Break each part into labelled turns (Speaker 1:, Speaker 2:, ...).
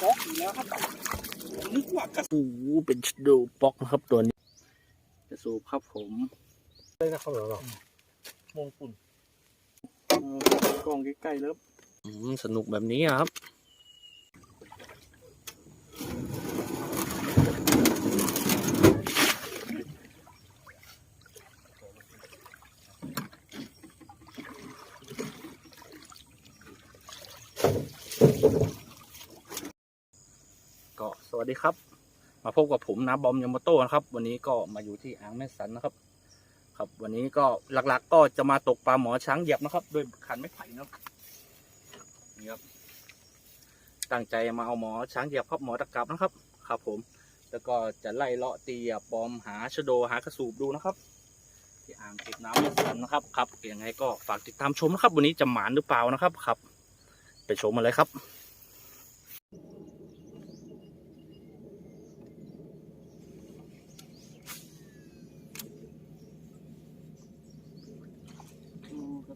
Speaker 1: ป๊อกอยู่แล้วครับนึกว่ากระสู
Speaker 2: โอ้โหเป็นชโดป๊อกนะครับตัวนี้กระสูบครับผม
Speaker 1: เลยนะครับเรา
Speaker 2: มงกุลกล้องใกล้ๆแล้วอืมสนุกแบบนี้อะครับ ก็สวัสดีครับ มาพบกับผมนาบอมยามาโต้นะครับ วันนี้ก็มาอยู่ที่อ่างแม่สันนะครับ ครับวันนี้ก็หลักๆก็จะมาตกปลาหมอช้างเหยียบนะครับโดวยขันไม้ไผ่นะครับนี่ครับตั้งใจมาเอาหมอช้างเหยียบครับหมอตะกรับนะครับ ครับ ผม แล้วก็จะไล่เลาะตีบอมหาชโดหากระสูบดูนะครับ ที่อ่างเก็บน้ำแม่สันนะครับครับยังไงก็ฝากติดตามชมนะครับ วันนี้จะหมานหรือเปล่านะครับครับ ไปชมมาเลยครับ
Speaker 1: กระสูลูกเลยลูกที่ถ่ายเลยแหนเลยเอานี่ลองลอง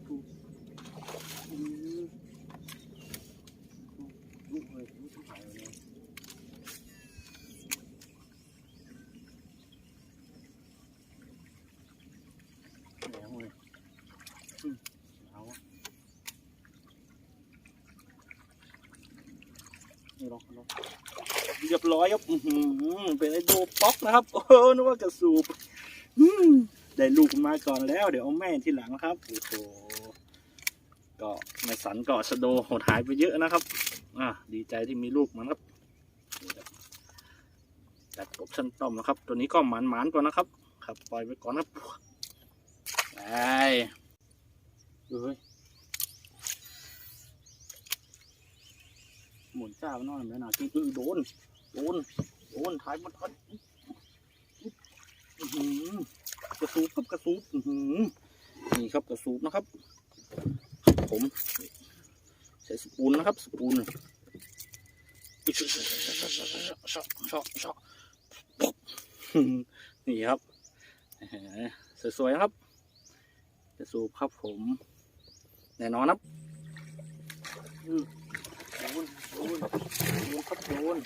Speaker 2: เรียบร้อยครับอื้อหือเป็นไอโดป๊อกนะครับ โอ้นึกว่ากระสูบอืมได้ลูกมาก่อนแล้ว เดี๋ยวเอาแม่ทีหลังครับ โอ้โห ก็ไม่สันก็สะโดหดหายไปเยอะนะครับอะดีใจที่มีลูกมันครับจัดกบชั้นต้มนะครับ ตัวนี้ก็หมานหมานๆก่อนนะครับ ครับปล่อยไปก่อนครับไปเอ้ยหมุนจ้าไปน่อยแม่นากินอือโดน โดน โดนถ่ายมันทันกระสูบครับกระสูบนี่ครับกระสูบนะครับ ผมใช้สปูนนะครับสปูนนี่ครับสวยๆครับกระสูบครับผมแน่นอนครับโดนโดนโดนครับโดน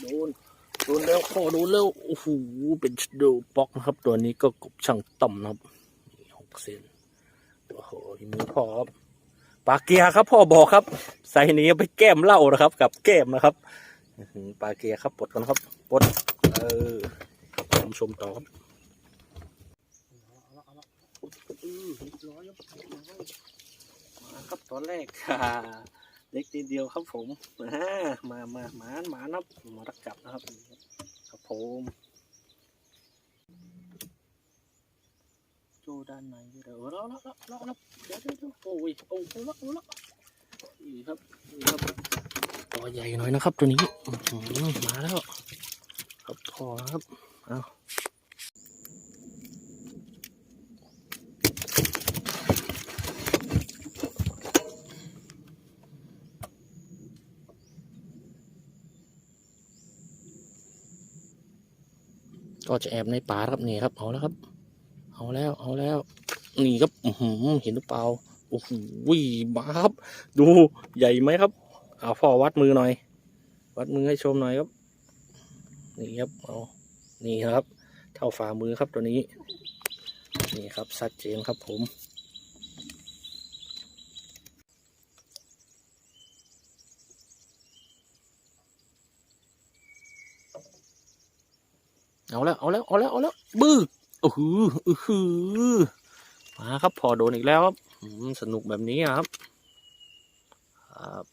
Speaker 2: โดนโดนแล้วขอโดนแล้วโอ้โหเป็นโดป๊อกนะครับ ตัวนี้ก็กบช่างต่ำนะครับหกเซนโอ้โหมือพ่อครับ ปลาเกียร์ครับพ่อบอกครับ ใส่นี้ไปแก้มเหล้านะครับ กับแก้มนะครับปลาเกียร์ครับปลดก่อนครับปลดเออชมชมต่อครับ
Speaker 1: เอาละเอาละอือเรียบร้อยครับเรียบร้อย
Speaker 2: มาครับตอนแรกค่ะเล็กนิดเดียวครับผมมามาหมาหมานับมาตะกลับนะครับครับผม โจด้านในเดี๋ยวเราเราเราเราเราเดี๋ยวเดี๋ยวเดี๋ยวโอ้ยโอ้ยโอ้ยโอ้ยนี่ครับนี่ครับตัวใหญ่หน่อยนะครับตัวนี้มาแล้วครับพอครับเอาก็จะแอบในป่าครับนี่ครับเอาแล้วครับ เอาแล้ว เอาแล้ว นี่ครับอืเห็นหรือเปล่า โอ้โหมาครับ ดูใหญ่ไหมครับ เอาพ่อวัดมือหน่อย วัดมือให้ชมหน่อยครับ นี่ครับ เอานี่ครับ เท่าฝ่ามือครับตัวนี้ นี่ครับชัดเจนครับผมเอาแล้ว เอาแล้ว เอาแล้ว เอาแล้ว บื้อ โอ้โหอือหือมาครับพอโดนอีกแล้วครับสนุกแบบนี้ครับ ครับ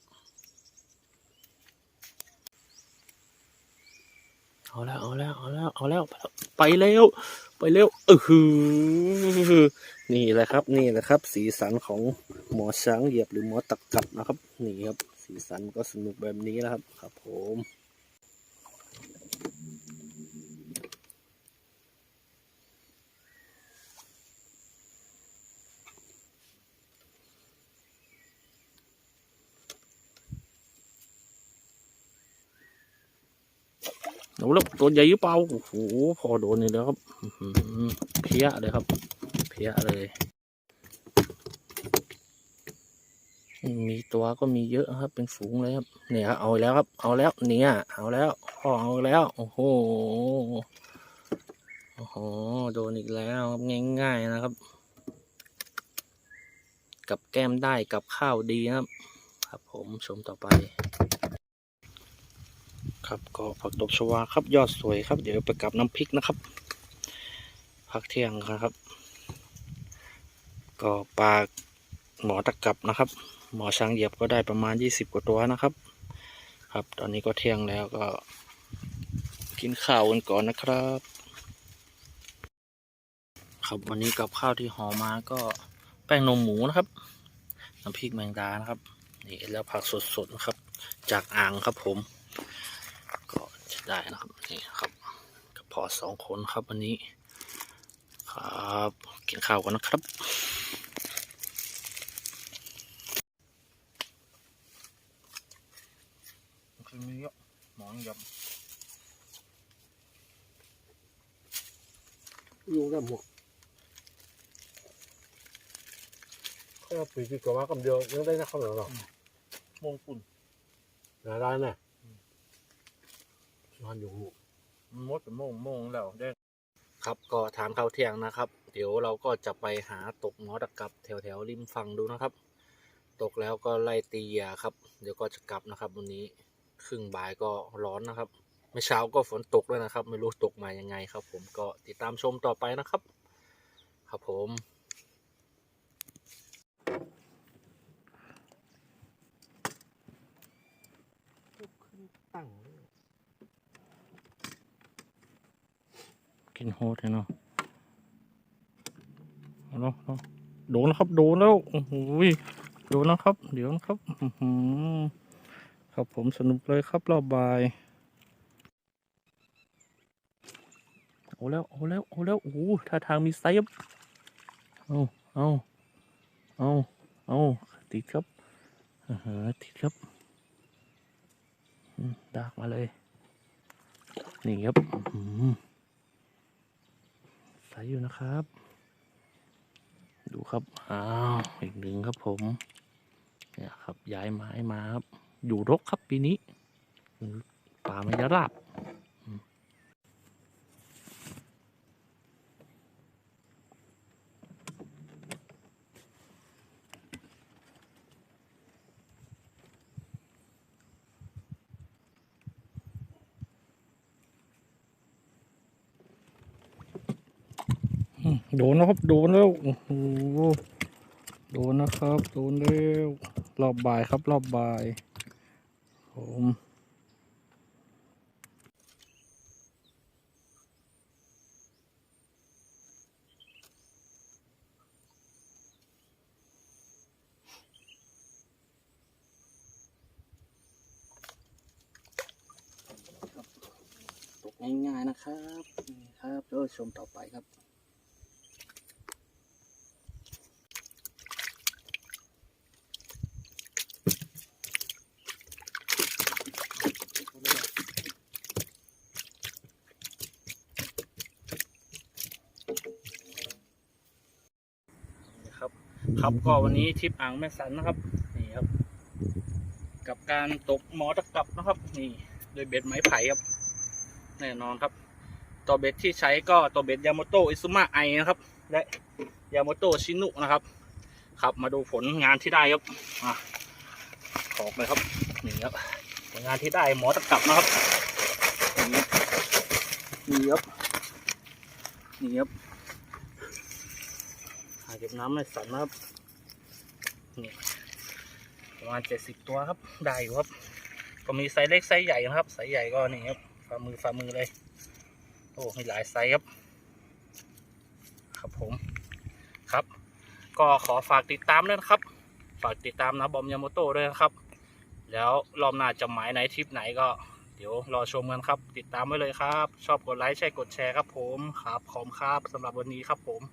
Speaker 2: เอาแล้วเอาแล้วเอาแล้วเอาแล้วไปเร็วไปเร็วเออหือนี่แหละครับ นี่แหละครับ สีสันของหมอช้างเหยียบหรือหมอตะกกัดนะครับ นี่ครับ สีสันก็สนุกแบบนี้นะครับ ครับผม หนูแล้วตัวใหญ่หรือเปล่าโอ้โหพอโดนนี่แล้วครับเพี้ยเลยครับ เพี้ยเลย มีตัวก็มีเยอะครับ เป็นฝูงเลยครับ เนี่ยครับเอาแล้วครับ เอาแล้ว เนี่ย เอาแล้วพ่อเอาแล้ว โอ้โหโอ้โหโดนอีกแล้วง่าย ๆนะครับ กับแก้มได้กับข้าวดีนะครับ ครับผมชมต่อไป ครับก็ผักตบชวาครับยอดสวยครับ เดี๋ยวไปกับน้ำพริกนะครับพักเที่ยงครับ ก็ปลาหมอตะกับนะครับ หมอช้างเหยียบก็ได้ประมาณยี่สิบกว่าตัวนะครับ ครับ ตอนนี้ก็เที่ยงแล้วก็ กินข้าวกันก่อนนะครับ ครับวันนี้กับข้าวที่ห่อมาก็แป้งนมหมูนะครับน้ำพริกแมงดานะครับนี่แล้วผักสดๆนะครับ จากอ่างครับผม ก็จะได้นะครับนี่ครับก็พอสองคนครับวันนี้ ครับกินข้าวกันนะครับคือมีเยอะหมอนย
Speaker 1: อยู่กับหมวกแค่ปีกี่กว่าคำเดียวยังได้นะคำเดียวหรอำ
Speaker 2: มงกุล
Speaker 1: หนาได้น่ะน อนอยู่
Speaker 2: มดโมงโมงแล้วได้ครับก็ทานข้าวเที่ยงนะครับ เดี๋ยวเราก็จะไปหาตกหมอตะกับแถวแถวๆริมฝั่งดูนะครับ ตกแล้วก็ไล่ตีเหยาครับ เดี๋ยวก็จะกลับนะครับวันนี้ครึ่งบ่ายก็ร้อนนะครับเมื่อเช้าก็ฝนตกด้วยนะครับ ไม่รู้ตกมายังไงครับ ผมก็ติดตามชมต่อไปนะครับ ครับผม
Speaker 1: ตั้ง
Speaker 2: กินโฮดเนาะเนาะโดนแล้วครับโดนแล้วโอ้โหยโดนแล้วครับ เดี๋ยวนะครับอือหือครับผมสนุกเลยครับรอบบายเอาแล้วเอาแล้วเอาแล้วโอ้ท่าทางมีไซส์ครับเอาเอาเอาเอาติดครับเออติดครับดากมาเลย นี่ครับอื อใสอยู่นะครับ ดูครับ อ้าว อีกหนึ่งครับผม เนี่ยครับย้ายไม้มาครับ อยู่รกครับปีนี้ป่ามันจะราบ โดนแล้วครับ โดนแล้วโอ้โหโดนนะครับ โดนเร็วรอบบ่ายครับ รอบบ่ายผมตกง่ายๆนะครับนี่ครับเดี๋ยวชมต่อไปครับ ครับก็วันนี้ทริปอ่างแม่สันนะครับ นี่ครับ กับการตกหมอตะกับนะครับ นี่โดยเบ็ดไม้ไผ่ครับ แน่นอนครับ ตัวเบ็ดที่ใช้ก็ตัวเบ็ดยาโมโตอิซุมะไอนะครับ และยาโมโตชินุนะครับ ครับมาดูผลงานที่ได้ครับอะขอกเลยครับนี่ครับผลงานที่ได้หมอตะกับนะครับนี่นี่ครับนี่ครับ หาเก็บน้ำในสันนะครับนี่ประมาณเจ็ดสิบตัวครับ ได้อยู่ครับ ก็มีไซส์เล็กไซส์ใหญ่นะครับ ไซส์ใหญ่ก็นี่ครับฝ่ามือฝ่ามือเลย โอ้มีหลายไซส์ครับ ครับผม ครับ ก็ขอฝากติดตามด้วยนะครับ ฝากติดตามนะบอมยาโมโต้ด้วยนะครับ แล้วรอบหน้าจะหมายไหนทริปไหนก็เดี๋ยวรอชมกันครับ ติดตามไว้เลยครับ ชอบกดไลค์ ใช่กดแชร์ครับผม ครับขอบครับสำหรับวันนี้ครับผม